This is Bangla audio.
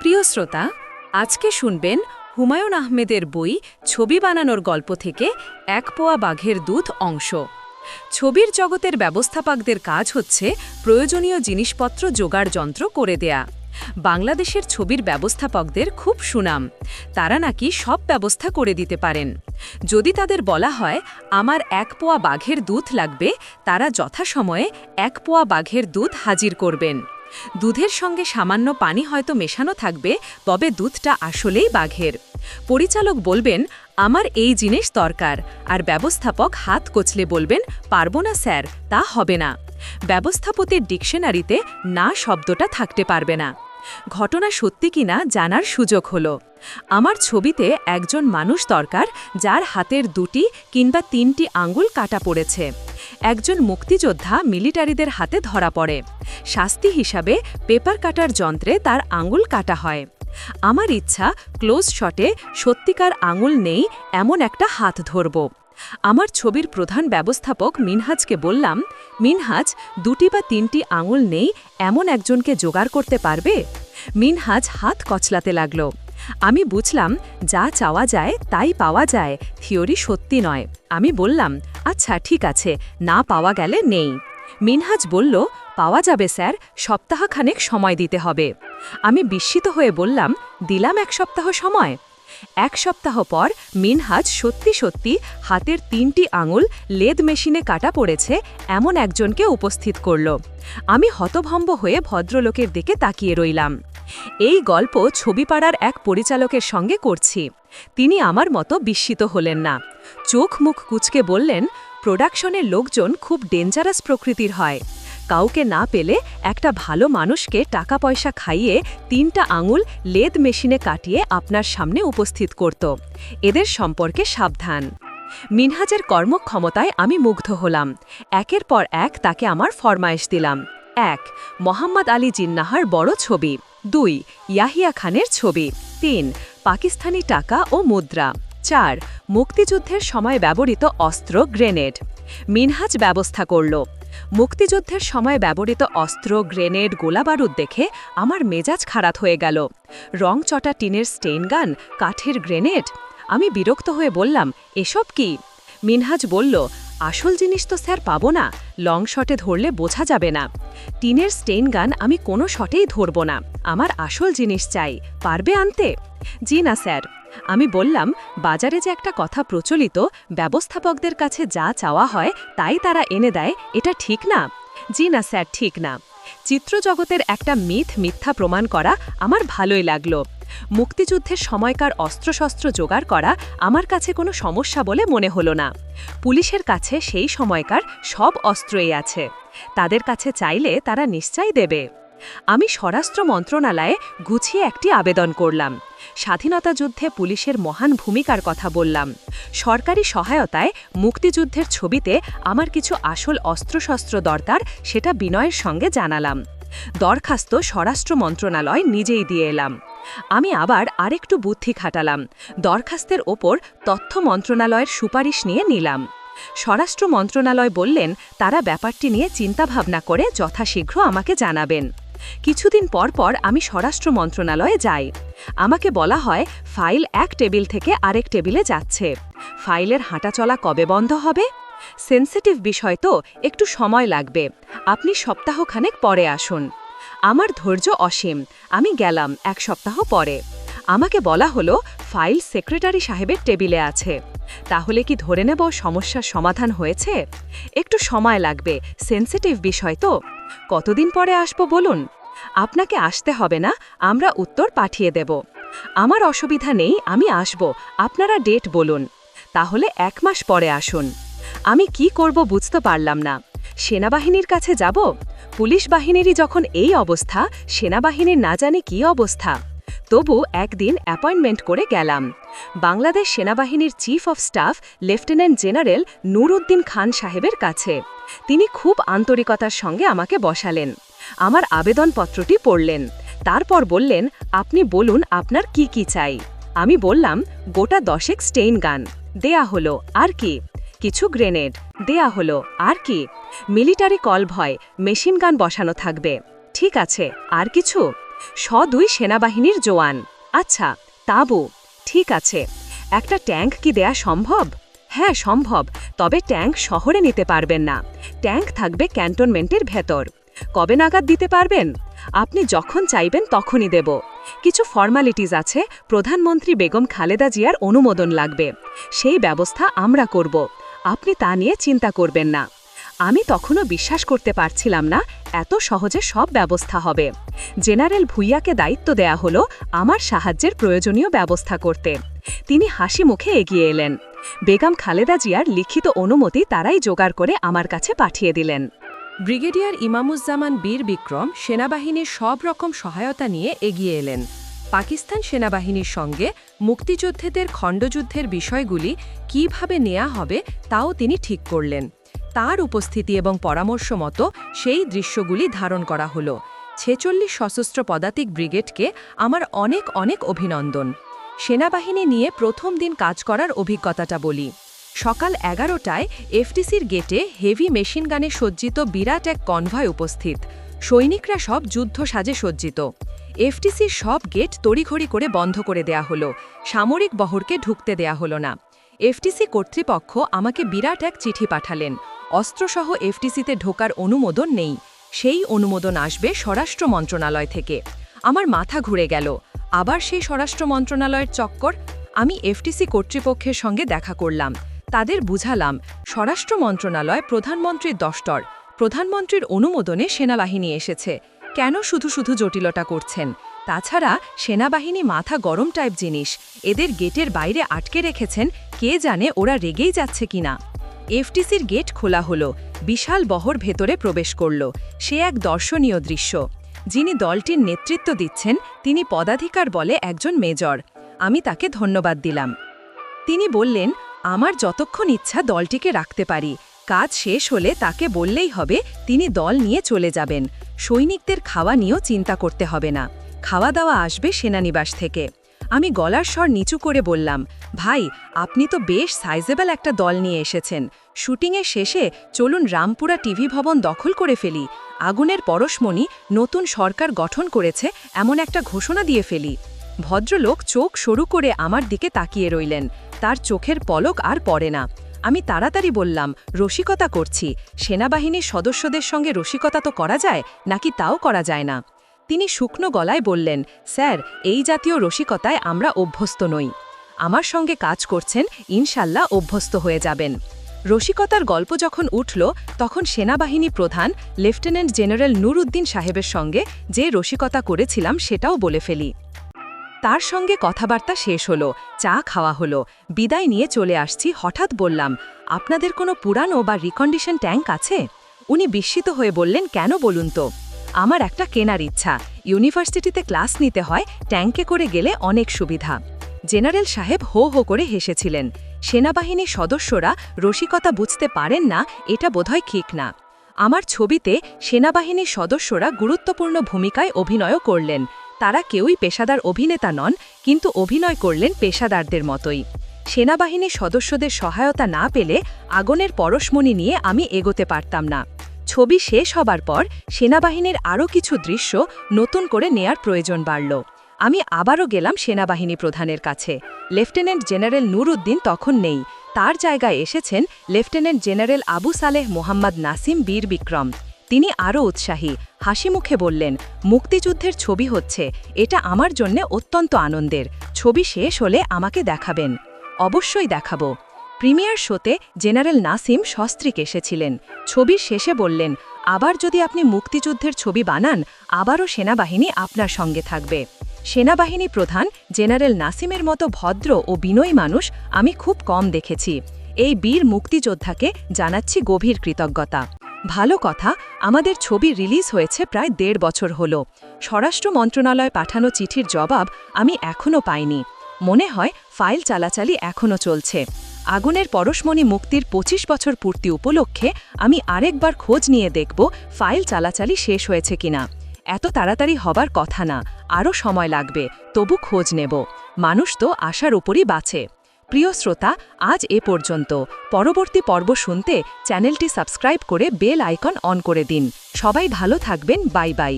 প্রিয় শ্রোতা, আজকে শুনবেন হুমায়ুন আহমেদের বই ছবি বানানোর গল্প থেকে এক পোয়া বাঘের দুধ অংশ। ছবির জগতের ব্যবস্থাপকদের কাজ হচ্ছে প্রয়োজনীয় জিনিসপত্র জোগাড় যন্ত্র করে দেয়া। বাংলাদেশের ছবির ব্যবস্থাপকদের খুব সুনাম। তারা নাকি সব ব্যবস্থা করে দিতে পারেন। যদি তাদের বলা হয়, আমার এক পোয়া বাঘের দুধ লাগবে তারা যথাসময়ে এক পোয়া বাঘের দুধ হাজির করবেন। দুধের সঙ্গে সামান্য পানি হয়তো মেশানো থাকবে, তবে দুধটা আসলেই বাঘের। পরিচালক বলবেন, আমার এই জিনিস দরকার। আর ব্যবস্থাপক হাত কচলে বলবেন, পারব না স্যার, তা হবে না। ব্যবস্থাপতির ডিকশনারিতে না শব্দটা থাকতে পারবে না। ঘটনা সত্যি কিনা জানার সুযোগ হলো। আমার ছবিতে একজন মানুষ দরকার যার হাতের দুটি কিংবা তিনটি আঙ্গুল কাটা পড়েছে। একজন মুক্তিযোদ্ধা মিলিটারিদের হাতে ধরা পড়ে। শাস্তি হিসাবে পেপার কাটার যন্ত্রে তার আঙ্গুল কাটা হয়। আমার ইচ্ছা ক্লোজ শটে সত্যিকার আঙুল নেই এমন একটা হাত ধরব। আমার ছবির প্রধান ব্যবস্থাপক মিনহাজকে বললাম, মিনহাজ, দুটি বা তিনটি আঙুল নেই, এমন একজনকে জোগাড় করতে পারবে? মিনহাজ হাত কচলাতে লাগল। আমি বুঝলাম, যা চাওয়া যায়, তাই পাওয়া যায়, থিওরি সত্যি নয়। আমি বললাম আচ্ছা ঠিক আছে, না পাওয়া গেলে নেই। মিনহাজ বলল, পাওয়া যাবে স্যার, সপ্তাহখানেক সময় দিতে হবে। আমি বিস্মিত হয়ে বললাম, দিলাম এক সপ্তাহ সময়? এক সপ্তাহ পর মিনহাজ সত্যি সত্যি হাতের তিনটি আঙুল লেদ মেশিনে কাটা পড়েছে এমন একজনকে উপস্থিত করল। আমি হতভম্ব হয়ে ভদ্রলোকের দিকে তাকিয়ে রইলাম। এই গল্প ছবিপাড়ার এক পরিচালকের সঙ্গে করছি। তিনি আমার মতো বিস্মিত হলেন না। চোখ মুখ কুচকে বললেন, প্রোডাকশনের লোকজন খুব ডেঞ্জারাস প্রকৃতির হয়। কাউকে না পেলে একটা ভালো মানুষকে টাকা পয়সা খাইয়ে তিনটা আঙুল লেদ মেশিনে কাটিয়ে আপনার সামনে উপস্থিত করত। এদের সম্পর্কে সাবধান। মিনহাজের কর্মক্ষমতায় আমি মুগ্ধ হলাম। একের পর এক তাকে আমার ফরমায়েশ দিলাম। এক, মোহাম্মদ আলী জিন্নাহার বড় ছবি। দুই, ইয়াহিয়া খানের ছবি। তিন, পাকিস্তানি টাকা ও মুদ্রা। চার, মুক্তিযুদ্ধের সময় ব্যবহৃত অস্ত্র, গ্রেনেড। মিনহাজ ব্যবস্থা করল। মুক্তিযুদ্ধের সময় ব্যবহৃত অস্ত্র, গ্রেনেড, গোলাবারুদ দেখে আমার মেজাজ খারাপ হয়ে গেল। রংচটা টিনের স্টেন গান, কাঠের গ্রেনেড? আমি বিরক্ত হয়ে বললাম, এসব কি? মিনহাজ বলল আসল জিনিস তো স্যার পাবো না লং শটে ধরলে বোঝা যাবে না। টিনের স্টেন গান আমি কোনো শটেই ধরব না, আমার আসল জিনিস চাই, পারবে আনতে? জি না স্যার, আমি বললাম, বাজারে যে একটা কথা প্রচলিত, ব্যবস্থাপকদের কাছে যা চাওয়া হয় তাই তারা এনে দেয়, এটা ঠিক না? জি না স্যার, ঠিক না। চিত্রজগতের একটা মিথ মিথ্যা প্রমাণ করা আমার ভালোই লাগল। মুক্তিযুদ্ধের সময়কার অস্ত্রশস্ত্র জোগাড় করা আমার কাছে কোনো সমস্যা বলে মনে হলো না। পুলিশের কাছে সেই সময়কার সব অস্ত্রই আছে। তাদের কাছে চাইলে তারা নিশ্চয়ই দেবে। আমি স্বরাষ্ট্র মন্ত্রণালয়ে গুছিয়ে একটি আবেদন করলাম। স্বাধীনতা যুদ্ধে পুলিশের মহান ভূমিকার কথা বললাম। সরকারি সহায়তায় মুক্তিযুদ্ধের ছবিতে আমার কিছু আসল অস্ত্রশস্ত্র দরকার সেটা বিনয়ের সঙ্গে জানালাম। দরখাস্ত স্বরাষ্ট্র মন্ত্রণালয় নিজেই দিয়ে এলাম। আমি আবার আরেকটু বুদ্ধি খাটালাম। দরখাস্তের ওপর তথ্য মন্ত্রণালয়ের সুপারিশ নিয়ে নিলাম। স্বরাষ্ট্র মন্ত্রণালয় বললেন, তারা ব্যাপারটি নিয়ে চিন্তাভাবনা করে যথাশীঘ্র আমাকে জানাবেন। কিছুদিন পর পর আমি স্বরাষ্ট্র মন্ত্রণালয়ে যাই। আমাকে বলা হয়, ফাইল এক টেবিল থেকে আরেক টেবিলে যাচ্ছে। ফাইলের হাঁটাচলা কবে বন্ধ হবে? সেন্সিটিভ বিষয় তো একটু সময় লাগবে। আপনি সপ্তাহখানেক পরে আসুন। আমার ধৈর্য অসীম। আমি গেলাম এক সপ্তাহ পরে। আমাকে বলা হলো, ফাইল সেক্রেটারি সাহেবের টেবিলে আছে। তাহলে কি ধরে নেব সমস্যার সমাধান হয়েছে? একটু সময় লাগবে, সেন্সিটিভ বিষয় তো। কতদিন পরে আসব বলুন? আপনাকে আসতে হবে না, আমরা উত্তর পাঠিয়ে দেব। আমার অসুবিধা নেই, আমি আসব। আপনারা ডেট বলুন। তাহলে এক মাস পরে আসুন। আমি কি করব বুঝতে পারলাম না। সেনাবাহিনীর কাছে যাব? পুলিশ বাহিনীরই যখন এই অবস্থা, সেনাবাহিনীর না জানে কি অবস্থা। তবু একদিন অ্যাপয়েন্টমেন্ট করে গেলাম। বাংলাদেশ সেনাবাহিনীর chief of staff, lieutenant general Nuruddin Khan সাহেবের কাছে। তিনি খুব আন্তরিকতার সঙ্গে আমাকে বসালেন। আমার আবেদনপত্রটি পড়লেন। তারপর বললেন, আপনি বলুন আপনার কি কি চাই? আমি বললাম, গোটা দশেক স্টেইন গান। দেয়া হলো। আর কি? কিছু গ্রেনেড। দেয়া হলো, আর কি? মিলিটারি কল ভয়, মেশিন গান বসানো থাকবে। ঠিক আছে, আর কিছু? স দুই সেনাবাহিনীর জোয়ান আচ্ছা তাবু। ঠিক আছে। একটা ট্যাঙ্ক কি দেয়া সম্ভব? হ্যাঁ সম্ভব, তবে ট্যাঙ্ক শহরে নিতে পারবেন না। ট্যাঙ্ক থাকবে ক্যান্টনমেন্টের ভেতর। কবে নাগাদ দিতে পারবেন? আপনি যখন চাইবেন তখনই দেব। কিছু ফর্মালিটিজ আছে, প্রধানমন্ত্রী বেগম খালেদা জিয়ার অনুমোদন লাগবে। সেই ব্যবস্থা আমরা করব। আপনি তা নিয়ে চিন্তা করবেন না। আমি তখনও বিশ্বাস করতে পারছিলাম না এত সহজে সব ব্যবস্থা হবে। জেনারেল ভুইয়াকে দায়িত্ব দেয়া হলো আমার সাহায্যের প্রয়োজনীয় ব্যবস্থা করতে। তিনি হাসি মুখে এগিয়ে এলেন। বেগম খালেদা জিয়ার লিখিত অনুমতি তারাই জোগাড় করে আমার কাছে পাঠিয়ে দিলেন। ব্রিগেডিয়ার ইমামুজ্জামান বীর বিক্রম সেনাবাহিনীর সব রকম সহায়তা নিয়ে এগিয়ে এলেন। পাকিস্তান সেনাবাহিনীর সঙ্গে মুক্তিযোদ্ধাদের খণ্ডযুদ্ধের বিষয়গুলি কীভাবে নেওয়া হবে তাও তিনি ঠিক করলেন। তার উপস্থিতি এবং পরামর্শ মতো সেই দৃশ্যগুলি ধারণ করা হলো। ছেচল্লিশ সশস্ত্র পদাতিক ব্রিগেডকে আমার অনেক অনেক অভিনন্দন। সেনাবাহিনী নিয়ে প্রথম দিন কাজ করার অভিজ্ঞতাটা বলি। সকাল এগারোটায় এফটিসির গেটে হেভি মেশিন গানে সজ্জিত বিরাট এক কনভয় উপস্থিত। সৈনিকরা সব যুদ্ধ সাজে সজ্জিত। এফটিসির সব গেট তড়িঘড়ি করে বন্ধ করে দেয়া হলো। সামরিক বহরকে ঢুকতে দেয়া হলো না। এফটিসি কর্তৃপক্ষ আমাকে বিরাট এক চিঠি পাঠালেন। অস্ত্রসহ এফটিসিতে ঢোকার অনুমোদন নেই। সেই অনুমোদন আসবে স্বরাষ্ট্র মন্ত্রণালয় থেকে। আমার মাথা ঘুরে গেল। আবার সেই স্বরাষ্ট্র মন্ত্রণালয়ের চক্কর। আমি এফটিসি কর্তৃপক্ষের সঙ্গে দেখা করলাম। তাদের বুঝালাম, স্বরাষ্ট্র মন্ত্রণালয় প্রধানমন্ত্রীর দষ্টর প্রধানমন্ত্রীর অনুমোদনে সেনাবাহিনী এসেছে। কেন শুধু শুধু জটিলতা করছেন? তাছাড়া সেনাবাহিনী মাথা গরম টাইপ জিনিস। এদের গেটের বাইরে আটকে রেখেছেন, কে জানে ওরা রেগেই যাচ্ছে কিনা? এফটিসির গেট খোলা হলো, বিশাল বহর ভেতরে প্রবেশ করল। সে এক দর্শনীয় দৃশ্য। যিনি দলটির নেতৃত্ব দিচ্ছেন, তিনি পদাধিকার বলে একজন মেজর। আমি তাকে ধন্যবাদ দিলাম। তিনি বললেন, আমার যতক্ষণ ইচ্ছা দলটিকে রাখতে পারি। কাজ শেষ হলে তাকে বললেই হবে, তিনি দল নিয়ে চলে যাবেন। সৈনিকদের খাওয়া নিয়েও চিন্তা করতে হবে না। খাওয়া দাওয়া আসবে সেনানিবাস থেকে। আমি গলার স্বর নিচু করে বললাম, ভাই, আপনি তো বেশ সাইজেবল একটা দল নিয়ে এসেছেন। শুটিংয়ের শেষে চলুন রামপুরা টিভি ভবন দখল করে ফেলি। আগুনের পরশমণি নতুন সরকার গঠন করেছে, এমন একটা ঘোষণা দিয়ে ফেলি। ভদ্রলোক চোখ সরু করে আমার দিকে তাকিয়ে রইলেন। তার চোখের পলক আর পড়ে না। আমি তাড়াতাড়ি বললাম, রসিকতা করছি। সেনাবাহিনীর সদস্যদের সঙ্গে রসিকতা তো করা যায়, নাকি তাও করা যায় না? তিনি শুকনো গলায় বললেন, স্যার, এই জাতীয় রসিকতায় আমরা অভ্যস্ত নই। আমার সঙ্গে কাজ করছেন, ইনশাল্লাহ অভ্যস্ত হয়ে যাবেন। রসিকতার গল্প যখন উঠল, তখন সেনাবাহিনী প্রধান, লেফটেন্যান্ট জেনারেল নুরউদ্দিন সাহেবের সঙ্গে যে রসিকতা করেছিলাম সেটাও বলে ফেলি। তার সঙ্গে কথাবার্তা শেষ হলো, চা খাওয়া হলো। বিদায় নিয়ে চলে আসছি, হঠাৎ বললাম, আপনাদের কোনো পুরানো বা রিকন্ডিশন ট্যাঙ্ক আছে? উনি বিস্মিত হয়ে বললেন, কেন বলুন তো? আমার একটা কেনার ইচ্ছা। ইউনিভার্সিটিতে ক্লাস নিতে হয় ট্যাঙ্কে করে গেলে অনেক সুবিধা। জেনারেল সাহেব হো হো করে হেসেছিলেন, সেনাবাহিনীর সদস্যরা রসিকতা বুঝতে পারেন না, এটা বোধহয় ঠিক না। আমার ছবিতে সেনাবাহিনীর সদস্যরা গুরুত্বপূর্ণ ভূমিকায় অভিনয়ও করলেন তারা কেউই পেশাদার অভিনেতা নন, কিন্তু অভিনয় করলেন পেশাদারদের মতোই। সেনাবাহিনীর সদস্যদের সহায়তা না পেলে আগুনের পরশমণি নিয়ে আমি এগোতে পারতাম না। ছবি শেষ হবার পর সেনাবাহিনীর আরও কিছু দৃশ্য নতুন করে নেয়ার প্রয়োজন বাড়ল। আমি আবারও গেলাম সেনাবাহিনী প্রধানের কাছে। লেফটেন্যান্ট জেনারেল নুরউদ্দিন তখন নেই। তার জায়গায় এসেছেন লেফটেন্যান্ট জেনারেল আবু সালেহ মোহাম্মদ নাসিম বীর বিক্রম। তিনি আরও উৎসাহী। হাসি মুখে বললেন, মুক্তিযুদ্ধের ছবি হচ্ছে, এটা আমার জন্যে অত্যন্ত আনন্দের। ছবি শেষ হলে আমাকে দেখাবেন। অবশ্যই দেখাবো। প্রিমিয়ার শোতে জেনারেল নাসিম সস্ত্রীক এসেছিলেন। ছবির শেষে বললেন, আবার যদি আপনি মুক্তিযুদ্ধের ছবি বানান, আবারও সেনাবাহিনী আপনার সঙ্গে থাকবে। সেনাবাহিনী প্রধান জেনারেল নাসিমের মতো ভদ্র ও বিনয়ী মানুষ আমি খুব কম দেখেছি। এই বীর মুক্তিযোদ্ধাকে জানাচ্ছি গভীর কৃতজ্ঞতা। ভালো কথা, আমাদের ছবি রিলিজ হয়েছে প্রায় দেড় বছর হল। স্বরাষ্ট্র মন্ত্রণালয় পাঠানো চিঠির জবাব আমি এখনও পাইনি। মনে হয় ফাইল চালাচালি এখনও চলছে। আগুনের পরশমণি মুক্তির ২৫ বছর পূর্তি উপলক্ষে আমি আরেকবার খোঁজ নিয়ে দেখব ফাইল চালাচালি শেষ হয়েছে কিনা। এত তাড়াতাড়ি হবার কথা না, আরও সময় লাগবে, তবু খোঁজ নেব। মানুষ তো আশার উপরই বাঁচে। প্রিয় শ্রোতা, আজ এ পর্যন্ত। পরবর্তী পর্ব শুনতে চ্যানেলটি সাবস্ক্রাইব করে বেল আইকন অন করে দিন। সবাই ভালো থাকবেন, বাই বাই।